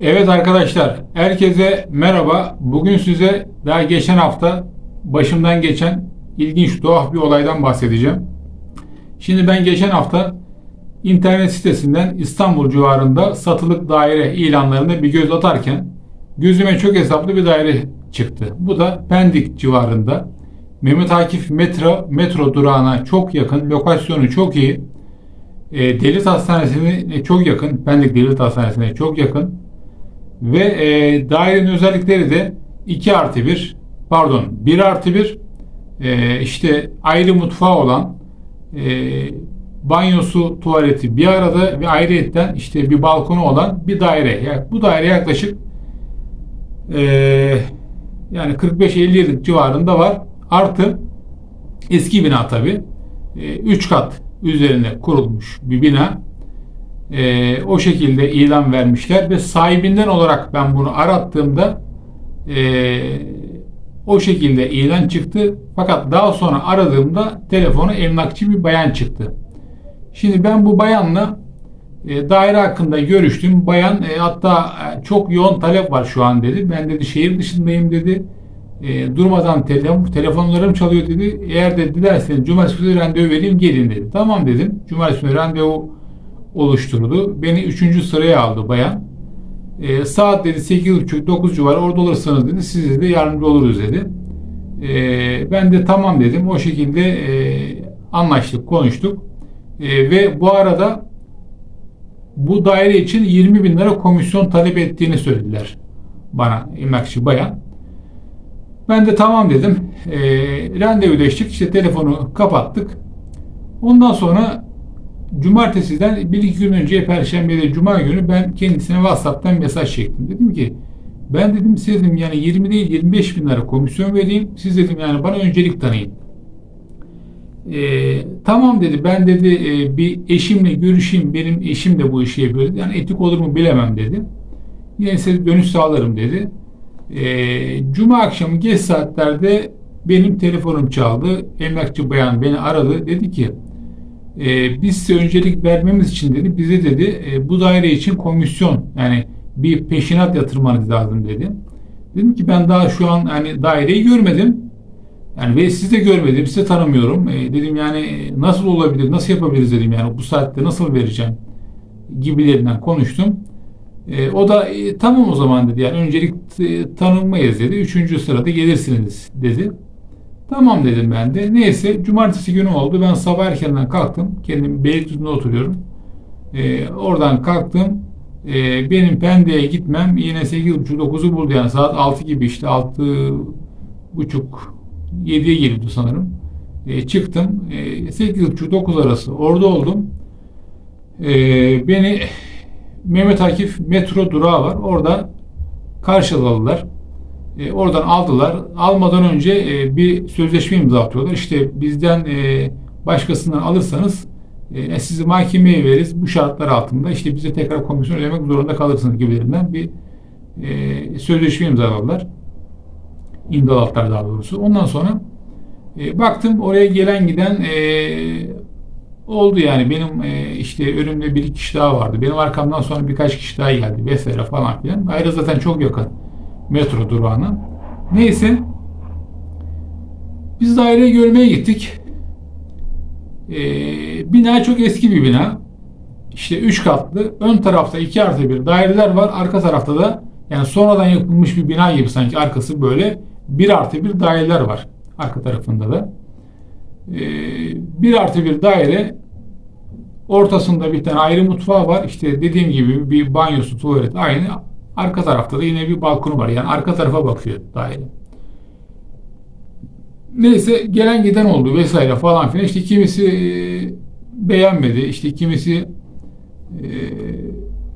Evet arkadaşlar, herkese merhaba. Bugün size daha geçen hafta başımdan geçen ilginç, tuhaf bir olaydan bahsedeceğim. Şimdi ben geçen hafta internet sitesinden İstanbul civarında satılık daire ilanlarına bir göz atarken gözüme çok hesaplı bir daire çıktı. Bu da Pendik civarında. Mehmet Akif metro, metro durağına çok yakın, lokasyonu çok iyi. E, devlet hastanesine çok yakın, Pendik Devlet Hastanesi'ne çok yakın. Ve e, dairenin özellikleri de 2 artı 1 pardon 1 artı 1 e, işte ayrı mutfağı olan e, banyosu tuvaleti bir arada ve ayrıyetten işte bir balkonu olan bir daire. Yani bu daire yaklaşık e, yani 45-50 yıllık civarında var. Artı eski bina tabi. 3 kat üzerine kurulmuş bir bina. Ee, o şekilde ilan vermişler ve sahibinden olarak ben bunu arattığımda e, o şekilde ilan çıktı. Fakat daha sonra aradığımda telefonu emlakçı bir bayan çıktı. Şimdi ben bu bayanla e, daire hakkında görüştüm. Bayan e, hatta e, çok yoğun talep var şu an dedi. Ben dedi şehir dışındayım dedi. E, durmadan telefon, telefonlarım çalıyor dedi. Eğer de dilerseniz cumartesi günü randevu vereyim gelin dedi. Tamam dedim. Cumartesi günü randevu oluşturdu. Beni 3. sıraya aldı bayan. E, saat dedi 8.30-9 civarı orada olursanız dedi size de yardımcı oluruz dedi. E, ben de tamam dedim. O şekilde e, anlaştık, konuştuk. E, ve bu arada bu daire için 20 bin lira komisyon talep ettiğini söylediler bana emlakçı bayan. Ben de tamam dedim. E, randevuleştik. İşte telefonu kapattık. Ondan sonra Cumartesiden bir iki gün önce Perşembe'de Cuma günü ben kendisine WhatsApp'tan mesaj çektim. Dedim ki ben dedim size dedim yani 20 değil 25 bin lira komisyon vereyim. Siz dedim yani bana öncelik tanıyın. Ee, tamam dedi ben dedi e, bir eşimle görüşeyim benim eşim de bu işi yapıyor. Yani etik olur mu bilemem dedi. Yine size dönüş sağlarım dedi. Ee, Cuma akşamı geç saatlerde benim telefonum çaldı. Emlakçı bayan beni aradı. Dedi ki e, biz size öncelik vermemiz için dedi bize dedi e, bu daire için komisyon yani bir peşinat yatırmanız lazım dedi. Dedim ki ben daha şu an hani daireyi görmedim. Yani ve sizi de görmedim, sizi tanımıyorum. E, dedim yani e, nasıl olabilir, nasıl yapabiliriz dedim yani bu saatte nasıl vereceğim gibilerinden konuştum. E, o da e, tamam o zaman dedi yani öncelik e, tanınmayız dedi. Üçüncü sırada gelirsiniz dedi. Tamam dedim ben de. Neyse cumartesi günü oldu. Ben sabah erkenden kalktım. Kendim Beylikdüzü'nde oturuyorum. Ee, oradan kalktım. Ee, benim Pendik'e gitmem yine 8.30-9'u buldu. Yani saat 6 gibi işte 6.30 7'ye geliyordu sanırım. Ee, çıktım. Ee, 8.30-9 arası orada oldum. Ee, beni Mehmet Akif metro durağı var. Orada karşıladılar. E, oradan aldılar. Almadan önce e, bir sözleşme imza atıyorlar. İşte bizden e, başkasından alırsanız e, sizi mahkemeye veririz. Bu şartlar altında işte bize tekrar komisyon ödemek zorunda kalırsınız gibilerinden bir e, sözleşme imzaladılar. İmzaladılar daha doğrusu. Ondan sonra e, baktım oraya gelen giden e, oldu yani. Benim e, işte önümde bir kişi daha vardı. Benim arkamdan sonra birkaç kişi daha geldi vesaire falan filan. Ayrı zaten çok yakın metro durağına. Neyse biz daireyi görmeye gittik. Ee, bina çok eski bir bina. İşte 3 katlı. Ön tarafta 2 artı 1 daireler var. Arka tarafta da yani sonradan yapılmış bir bina gibi sanki arkası böyle 1 artı 1 daireler var. Arka tarafında da. Ee, 1 artı 1 daire ortasında bir tane ayrı mutfağı var. İşte dediğim gibi bir banyosu, tuvalet aynı. Arka tarafta da yine bir balkonu var. Yani arka tarafa bakıyor daire. Neyse gelen giden oldu vesaire falan filan. İşte kimisi e, beğenmedi. İşte kimisi e,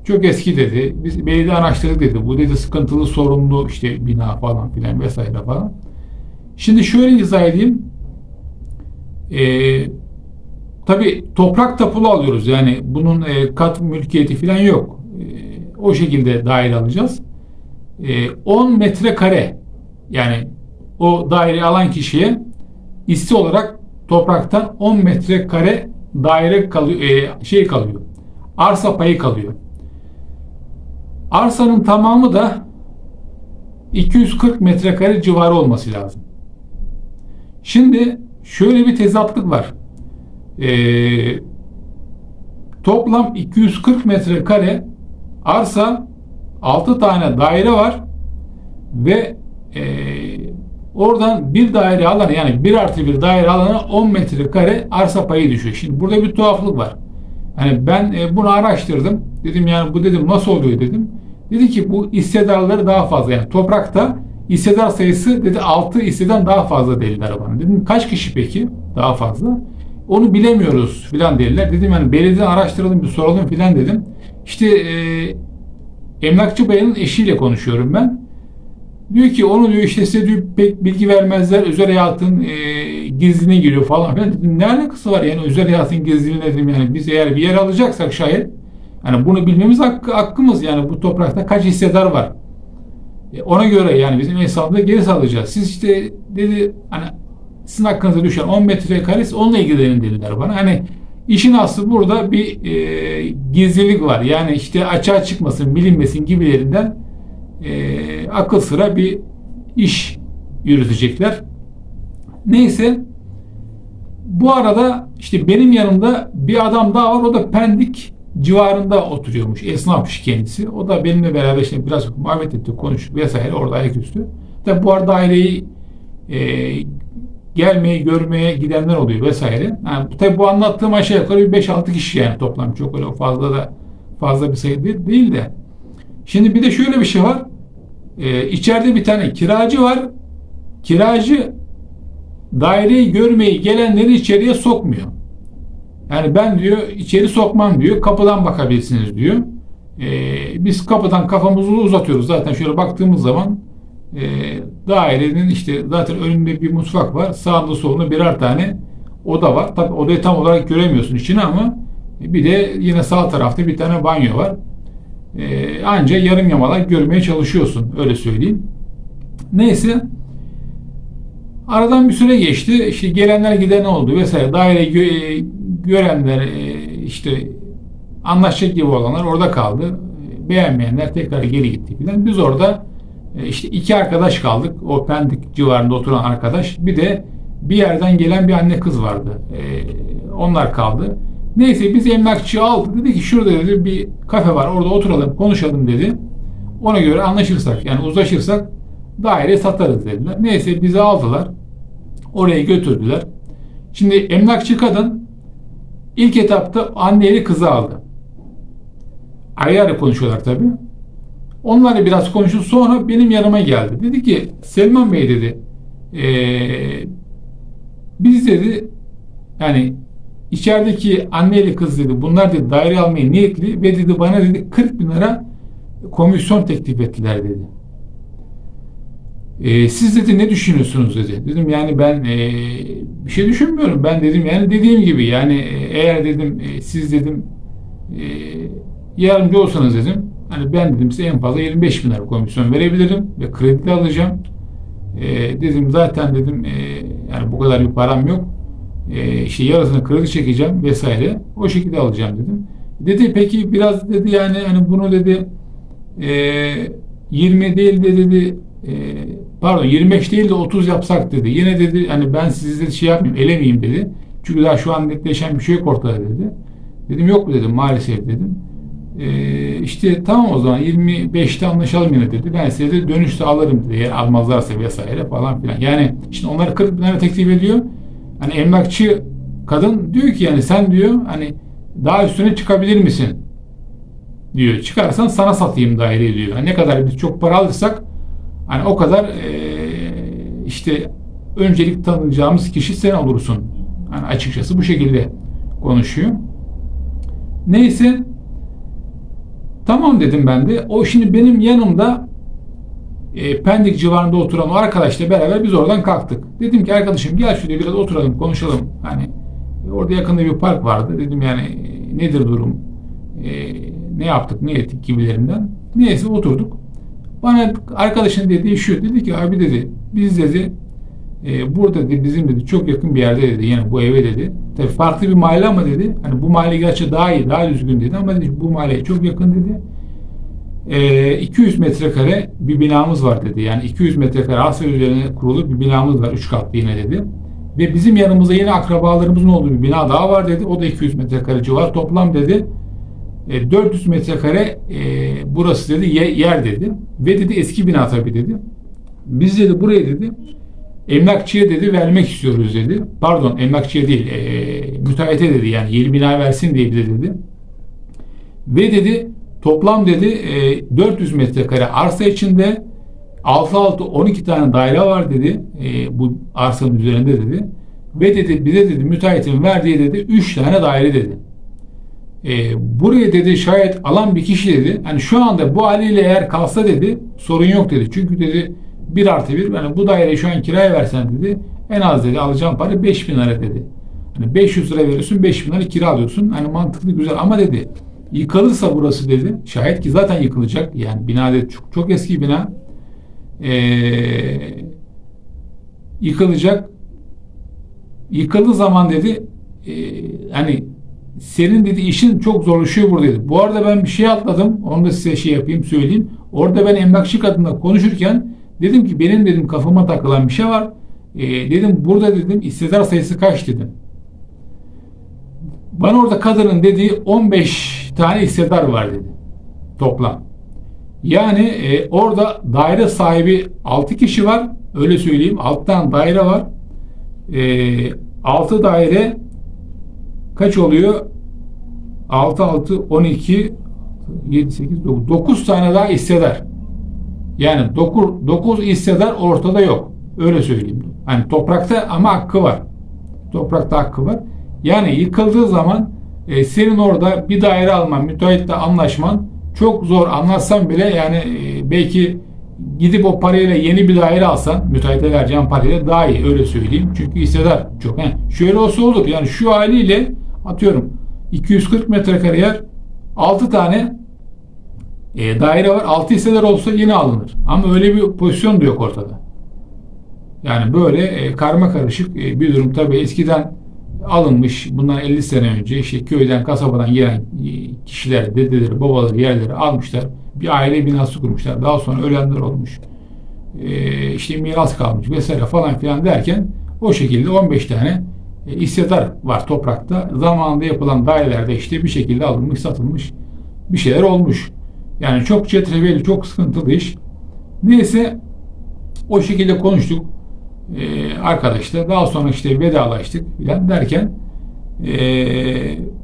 çok eski dedi. Biz belediye araştırdık dedi. Bu dedi sıkıntılı sorunlu işte bina falan filan vesaire falan. Şimdi şöyle izah edeyim. E, tabi toprak tapulu alıyoruz. Yani bunun e, kat mülkiyeti falan yok. O şekilde daire alacağız. E, 10 metrekare yani o daire alan kişiye isti olarak topraktan 10 metrekare daire kalıyor, e, şey kalıyor. Arsa payı kalıyor. Arsanın tamamı da 240 metrekare civarı olması lazım. Şimdi şöyle bir tezatlık var. Ee, toplam 240 metrekare arsa 6 tane daire var ve e, oradan bir daire alana yani bir artı bir daire alana 10 metrekare arsa payı düşüyor. Şimdi burada bir tuhaflık var. Yani ben e, bunu araştırdım. Dedim yani bu dedim nasıl oluyor dedim. Dedi ki bu hissedarları daha fazla yani toprakta hissedar sayısı dedi 6 hisseden daha fazla dediler bana. Dedim kaç kişi peki daha fazla? Onu bilemiyoruz filan dediler. Dedim yani belediye araştıralım bir soralım filan dedim. İşte e, emlakçı bayanın eşiyle konuşuyorum ben. Diyor ki onu diyor işte size diyor pek bilgi vermezler. Özel hayatın e, gizliliğine giriyor falan filan. Dedim ne alakası var yani özel hayatın gizliliğine dedim yani biz eğer bir yer alacaksak şayet yani bunu bilmemiz hakkı, hakkımız yani bu toprakta kaç hissedar var. E, ona göre yani bizim hesabında geri sağlayacağız. Siz işte dedi hani sizin hakkınıza düşen 10 metrekare onunla ilgilenin dediler bana. Hani işin aslı burada bir e, gizlilik var. Yani işte açığa çıkmasın, bilinmesin gibilerinden e, akıl sıra bir iş yürütecekler. Neyse bu arada işte benim yanımda bir adam daha var. O da Pendik civarında oturuyormuş. Esnafmış kendisi. O da benimle beraber işte biraz muhabbet etti, konuştuk vesaire orada ayaküstü. Tabi bu arada daireyi e, gelmeye, görmeye gidenler oluyor vesaire. Yani, tabi bu anlattığım aşağı yukarı bir 5-6 kişi yani toplam. Çok öyle fazla da fazla bir sayı değil, değil de. Şimdi bir de şöyle bir şey var. Ee, içeride bir tane kiracı var. Kiracı daireyi görmeyi gelenleri içeriye sokmuyor. Yani ben diyor içeri sokmam diyor. Kapıdan bakabilirsiniz diyor. Ee, biz kapıdan kafamızı uzatıyoruz. Zaten şöyle baktığımız zaman e, dairenin işte zaten önünde bir mutfak var. Sağında solunda birer tane oda var. Tabi odayı tam olarak göremiyorsun içine ama bir de yine sağ tarafta bir tane banyo var. Ee, anca yarım yamalak görmeye çalışıyorsun. Öyle söyleyeyim. Neyse aradan bir süre geçti. İşte gelenler giden oldu vesaire. Daire gö- görenler e, işte anlaşacak gibi olanlar orada kaldı. Beğenmeyenler tekrar geri gitti filan. Biz orada e, işte iki arkadaş kaldık. O Pendik civarında oturan arkadaş. Bir de bir yerden gelen bir anne kız vardı. E, onlar kaldı. Neyse biz emlakçıyı aldık. Dedi ki şurada dedi bir kafe var. Orada oturalım konuşalım dedi. Ona göre anlaşırsak yani uzlaşırsak daire satarız dediler. Neyse bizi aldılar. Oraya götürdüler. Şimdi emlakçı kadın ilk etapta anneyle kızı aldı. Ayrı ayrı konuşuyorlar tabi. Onlarla biraz konuştu. Sonra benim yanıma geldi. Dedi ki Selman Bey dedi ee, biz dedi yani içerideki anneyle kız dedi bunlar dedi daire almaya niyetli ve dedi bana dedi 40 bin lira komisyon teklif ettiler dedi. E, siz dedi ne düşünüyorsunuz dedi. Dedim yani ben e, bir şey düşünmüyorum. Ben dedim yani dediğim gibi yani e, eğer dedim e, siz dedim e, yardımcı olsanız dedim hani ben dedim size en fazla 25 bin lira komisyon verebilirim ve kredi alacağım. E, dedim zaten dedim e, yani bu kadar bir param yok. E, işte yarısını kredi çekeceğim vesaire. O şekilde alacağım dedim. Dedi peki biraz dedi yani hani bunu dedi e, 20 değil de dedi e, pardon 25 değil de 30 yapsak dedi. Yine dedi hani ben sizi şey yapmayayım elemeyeyim dedi. Çünkü daha şu an netleşen bir şey yok ortada dedi. Dedim yok mu dedim maalesef dedim. Ee, işte tamam o zaman 25'te anlaşalım yine dedi. Ben size de dönüşte alırım dedi. Eğer almazlarsa vesaire falan filan. Yani şimdi onları 40 bin lira teklif ediyor. Hani emlakçı kadın diyor ki yani sen diyor hani daha üstüne çıkabilir misin? diyor. Çıkarsan sana satayım daireyi diyor. Yani ne kadar biz çok para alırsak hani o kadar e, işte öncelik tanıyacağımız kişi sen olursun. Hani açıkçası bu şekilde konuşuyor. Neyse tamam dedim ben de. O şimdi benim yanımda e, Pendik civarında oturan o arkadaşla beraber biz oradan kalktık. Dedim ki arkadaşım gel şuraya biraz oturalım konuşalım. Hani e, orada yakında bir park vardı. Dedim yani e, nedir durum? E, ne yaptık ne ettik gibilerinden. Neyse oturduk. Bana arkadaşın dediği şu. Dedi ki abi dedi biz dedi e, burada dedi, bizim dedi çok yakın bir yerde dedi. Yani bu eve dedi. Tabii farklı bir mahalle ama dedi. Hani bu mahalle gerçi daha iyi, daha düzgün dedi ama dedi bu mahalleye çok yakın dedi. e, 200 metrekare bir binamız var dedi. Yani 200 metrekare arsa üzerine kurulu bir binamız var. 3 katlı yine dedi. Ve bizim yanımızda yine akrabalarımızın olduğu bir bina daha var dedi. O da 200 metrekare civar. Toplam dedi e, 400 metrekare e, burası dedi ye- yer dedi. Ve dedi eski bina tabii dedi. Biz dedi buraya dedi emlakçıya dedi vermek istiyoruz dedi. Pardon emlakçıya değil e, müteahhite dedi yani yeni bina versin diye bize dedi. Ve dedi toplam dedi e, 400 metrekare arsa içinde 6 6 12 tane daire var dedi e, bu arsanın üzerinde dedi. Ve dedi bize dedi müteahhitin verdiği dedi 3 tane daire dedi. E, buraya dedi şayet alan bir kişi dedi hani şu anda bu haliyle eğer kalsa dedi sorun yok dedi. Çünkü dedi 1 artı 1 yani bu daireyi şu an kiraya versen dedi en az dedi alacağım para 5000 lira dedi. Hani 500 lira veriyorsun 5000 lira kira alıyorsun. Hani mantıklı güzel ama dedi yıkılırsa burası dedi. Şayet ki zaten yıkılacak. Yani bina dedi çok, çok eski bina. Ee, yıkılacak. Yıkıldığı zaman dedi e, hani senin dedi işin çok zorlaşıyor burada dedi. Bu arada ben bir şey atladım. Onu da size şey yapayım söyleyeyim. Orada ben emlakçı kadınla konuşurken dedim ki benim dedim kafama takılan bir şey var. E, dedim burada dedim istidar sayısı kaç dedim. Bana orada kadının dediği 15 tane hissedar var dedi. Toplam. Yani e, orada daire sahibi 6 kişi var. Öyle söyleyeyim. 6 tane daire var. E, 6 daire kaç oluyor? 6 6 12 7 8 9 9 tane daha hissedar. Yani 9 9 hissedar ortada yok. Öyle söyleyeyim. Hani toprakta ama hakkı var. Toprakta hakkı var. Yani yıkıldığı zaman e, senin orada bir daire alman, müteahhitle anlaşman çok zor. Anlatsan bile yani e, belki gidip o parayla yeni bir daire alsan müteahhite vereceğin parayla daha iyi öyle söyleyeyim. Çünkü hissedar çok. He. Şöyle olsa olur. Yani şu haliyle atıyorum 240 metrekare yer 6 tane e, daire var. 6 hisseler olsa yine alınır. Ama öyle bir pozisyon da yok ortada. Yani böyle e, karma karışık e, bir durum. Tabii eskiden alınmış bundan 50 sene önce işte köyden kasabadan gelen e, kişiler, dedeleri, babaları yerleri almışlar. Bir aile binası kurmuşlar. Daha sonra ölenler olmuş. E, işte miras kalmış vesaire falan filan derken o şekilde 15 tane e, hissedar var toprakta. Zamanında yapılan dairelerde işte bir şekilde alınmış, satılmış bir şeyler olmuş. Yani çok çetrefilli, çok sıkıntılı iş. Neyse o şekilde konuştuk e, arkadaşlar. Daha sonra işte vedalaştık filan derken e,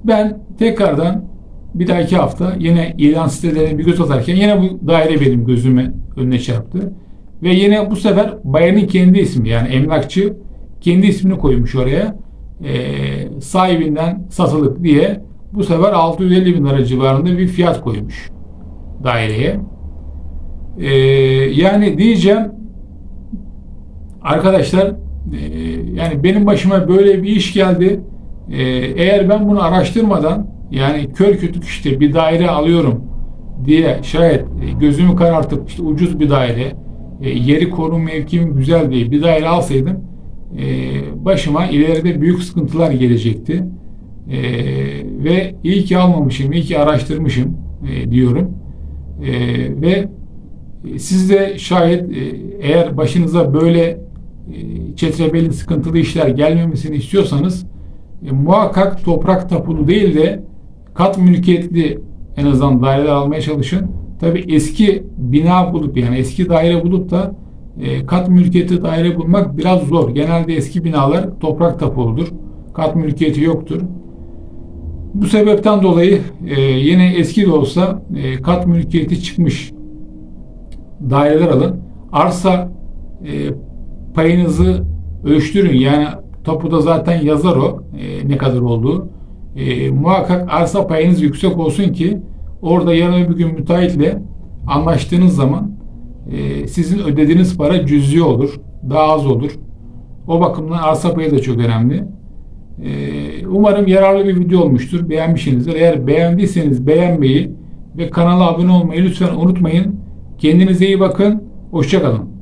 ben tekrardan bir dahaki hafta yine ilan sitelerine bir göz atarken yine bu daire benim gözüme önüne çarptı. Ve yine bu sefer bayanın kendi ismi yani emlakçı kendi ismini koymuş oraya. E, sahibinden satılık diye bu sefer 650 bin lira civarında bir fiyat koymuş daireye. E, yani diyeceğim arkadaşlar e, yani benim başıma böyle bir iş geldi. E, eğer ben bunu araştırmadan yani kör kütük işte bir daire alıyorum diye şayet e, gözümü karartıp işte ucuz bir daire e, yeri konum mevkim güzel diye bir daire alsaydım e, başıma ileride büyük sıkıntılar gelecekti. E, ve iyi ki almamışım, iyi ki araştırmışım e, diyorum. E, ve siz de şayet e, eğer başınıza böyle e, çetrebeli sıkıntılı işler gelmemesini istiyorsanız e, muhakkak toprak tapulu değil de kat mülkiyetli en azından daireler almaya çalışın. Tabi eski bina bulup yani eski daire bulup da e, kat mülkiyeti daire bulmak biraz zor. Genelde eski binalar toprak tapuludur. Kat mülkiyeti yoktur. Bu sebepten dolayı e, yine eski de olsa e, kat mülkiyeti çıkmış daireler alın. Arsa e, payınızı ölçtürün. Yani tapuda zaten yazar o e, ne kadar olduğu. E, muhakkak arsa payınız yüksek olsun ki orada yarın bir gün müteahhitle anlaştığınız zaman e, sizin ödediğiniz para cüzi olur. Daha az olur. O bakımdan arsa payı da çok önemli. E, umarım yararlı bir video olmuştur. Beğenmişsinizdir. Eğer beğendiyseniz beğenmeyi ve kanala abone olmayı lütfen unutmayın. Kendinize iyi bakın. Hoşçakalın.